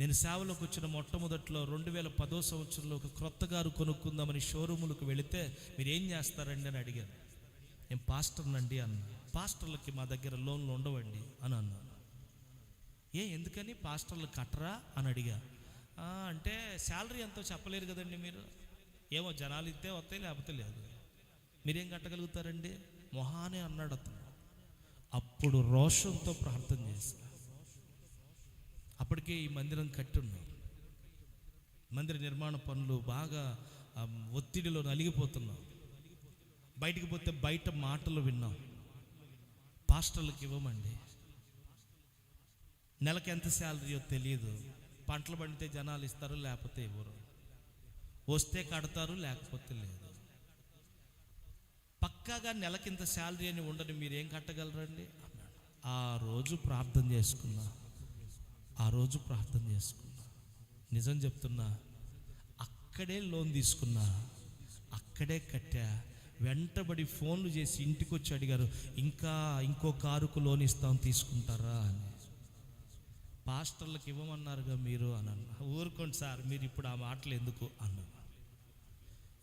నేను సేవలోకి వచ్చిన మొట్టమొదట్లో రెండు వేల పదో సంవత్సరంలో ఒక క్రొత్త గారు కొనుక్కుందామని షోరూములకు వెళితే మీరు ఏం చేస్తారండి అని అడిగాను నేను పాస్టర్నండి అన్న పాస్టర్లకి మా దగ్గర లోన్లు ఉండవండి అని అన్నాను. ఏ ఎందుకని? పాస్టర్లు కట్టరా? అని అడిగా. అంటే శాలరీ ఎంతో చెప్పలేరు కదండి మీరు. ఏమో జనాలు ఇస్తే వస్తాయి లేకపోతే లేదు. మీరేం కట్టగలుగుతారండి? మొహానే అన్నాడు అతను. అప్పుడు రోషంతో ప్రార్థన అప్పటికే ఈ మందిరం కట్టున్నారు మందిర నిర్మాణ పనులు బాగా ఒత్తిడిలో నలిగిపోతున్నాం. బయటికి పోతే బయట మాటలు విన్నాం. పాస్టర్లకు ఇవ్వమండి. నెలకు ఎంత శాలరీయో తెలియదు పంటలు పండితే జనాలు ఇస్తారు లేకపోతే ఇవ్వరు. వస్తే కడతారు లేకపోతే లేదు. పక్కాగా నెలకింత శాలరీ అని ఉండని మీరేం కట్టగలరండి? అన్నాడు ఆ రోజు ప్రార్థన చేసుకున్నా. ఆ రోజు ప్రార్థన చేసుకున్నా. నిజం చెప్తున్నా అక్కడే లోన్ తీసుకున్నా అక్కడే కట్టా. వెంటబడి ఫోన్లు చేసి ఇంటికి వచ్చి అడిగారు ఇంకా ఇంకో కారుకు లోన్ ఇస్తాం తీసుకుంటారా? అని. పాస్టర్లకు ఇవ్వమన్నారుగా మీరు అని అన్న. ఊరుకోండి సార్ మీరు ఇప్పుడు ఆ మాటలు ఎందుకు అన్నారు?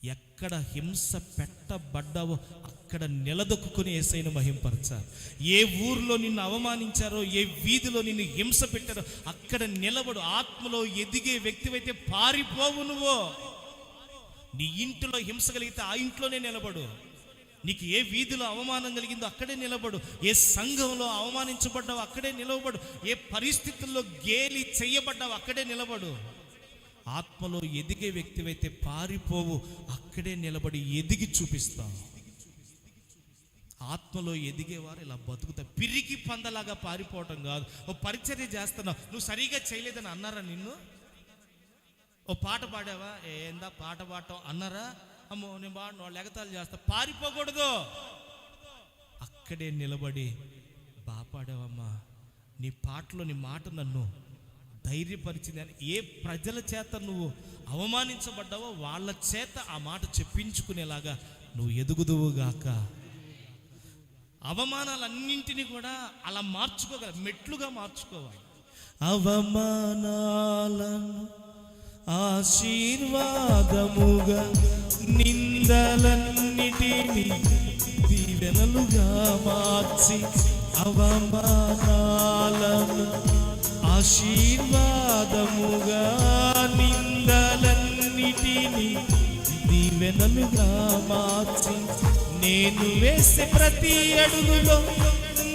ఎక్కడ హింస పెట్టబడ్డావో అక్కడ నిలదొక్కుని ఏసైన మహింపరచారు. ఏ ఊర్లో నిన్ను అవమానించారో ఏ వీధిలో నిన్ను హింస పెట్టారో అక్కడ నిలబడు ఆత్మలో ఎదిగే వ్యక్తివైతే పారిపోవు నువ్వు. నీ ఇంటిలో హింస కలిగితే ఆ ఇంట్లోనే నిలబడు. నీకు ఏ వీధిలో అవమానం కలిగిందో అక్కడే నిలబడు. ఏ సంఘంలో అవమానించబడ్డావు అక్కడే నిలబడు ఏ పరిస్థితుల్లో గేలి చేయబడ్డావు అక్కడే నిలబడు. ఆత్మలో ఎదిగే వ్యక్తివైతే పారిపోవు అక్కడే నిలబడి ఎదిగి చూపిస్తావు ఆత్మలో ఎదిగేవారు ఇలా బతుకుతా పిరికి పందలాగా పారిపోవటం కాదు. ఓ పరిచర్య చేస్తున్నావు. నువ్వు సరిగా చేయలేదని అన్నారా నిన్ను? ఓ పాట పాడావా? ఏందా పాట పాడటం? అన్నారా? అమ్మో నేను బాడు వాళ్ళు ఎగతాలు చేస్తా. పారిపోకూడదు. అక్కడే నిలబడి బాపాడావమ్మా నీ పాటలో నీ మాట నన్ను ధైర్యపరిచింది అని ఏ ప్రజల చేత నువ్వు అవమానించబడ్డావో వాళ్ళ చేత ఆ మాట చెప్పించుకునేలాగా నువ్వు ఎదుగుదువుగాక అవమానాలన్నింటినీ కూడా అలా మార్చుకోగల మెట్లుగా మార్చుకోవాలి. అవమానాలను ఆశీర్వాదముగా నిందలన్నిటిని దీవెనలుగా మార్చి అవమానాలను ఆశీర్వాదముగా నిందలన్నిటిని దీవెనలుగా మార్చి నేను వేసే ప్రతి అడుగులో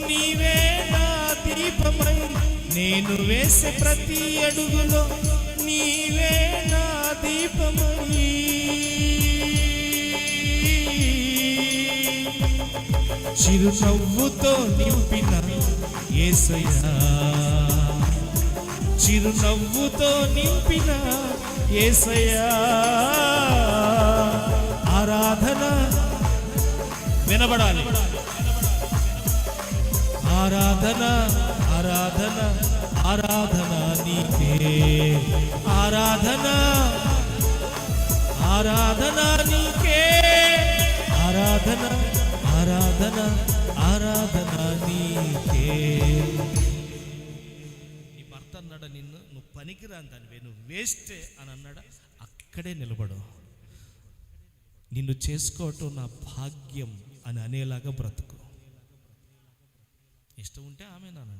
నీవే నా దీపమై నేను వేసే ప్రతి అడుగులో నీవే నా దీపమై. చిరునవ్వుతో నింపిన ఏసయ్యా. చిరునవ్వుతో నింపిన ఏసయ్యా. ఆరాధన వినబడాలి. ఆరాధన ఆరాధన ఆరాధన నీకే. ఆరాధన ఆరాధన నీకే. ఆరాధన ఆరాధన నిన్ను నువ్వు పనికిరాని దానివే నువ్వు వేస్టే అని అన్నాడా? అక్కడే నిలబడు. నిన్ను చేసుకోవటం నా భాగ్యం అని అనేలాగా బ్రతుకు. ఇష్టం ఉంటే ఆమె నాన్న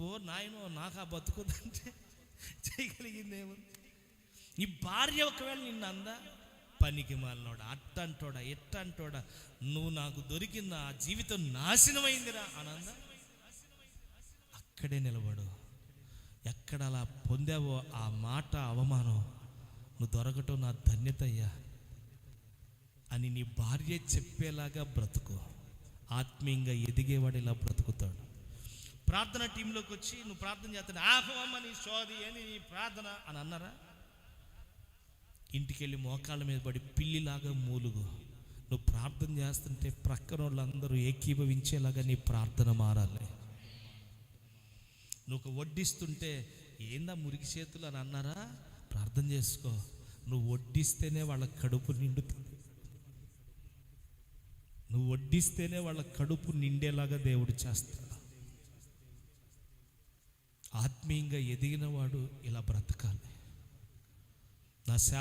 ఓ నాయనో నాకు ఆ బతుకుదంటే చేయగలిగిందేమో. నీ భార్య ఒకవేళ నిన్ను అందా పనికి మాలినోడా అట్టంటోడా ఎట్టంటోడా నువ్వు నాకు దొరికిన ఆ జీవితం నాశనమైందిరా అనందా అక్కడే నిలబడు. ఎక్కడ అలా పొందావో ఆ మాట అవమానం. నువ్వు దొరకటం నా ధన్యత అయ్యా అని నీ భార్య చెప్పేలాగా బ్రతుకు. ఆత్మీయంగా ఎదిగేవాడు ఇలా బ్రతుకుతాడు. ప్రార్థన టీంలోకి వచ్చి నువ్వు ప్రార్థన చేస్తాను. ఆహ్వమ్మ నీ సోది అని నీ ప్రార్థన అని అన్నారా? ఇంటికెళ్ళి మోకాళ్ళ మీద పడి పిల్లిలాగా మూలుగు. నువ్వు ప్రార్థన చేస్తుంటే ప్రక్కన వాళ్ళందరూ ఏకీభవించేలాగా నీ ప్రార్థన మారాలి. నువ్వు వడ్డిస్తుంటే ఏందా మురికి చేతులు అని అన్నారా? ప్రార్థన చేసుకో. నువ్వు వడ్డిస్తేనే వాళ్ళ కడుపు నిండుతుంది. నువ్వు వడ్డిస్తేనే వాళ్ళ కడుపు నిండేలాగా దేవుడు చేస్తాడు. ఆత్మీయంగా ఎదిగిన వాడు ఇలా బ్రతకాలి. నా శా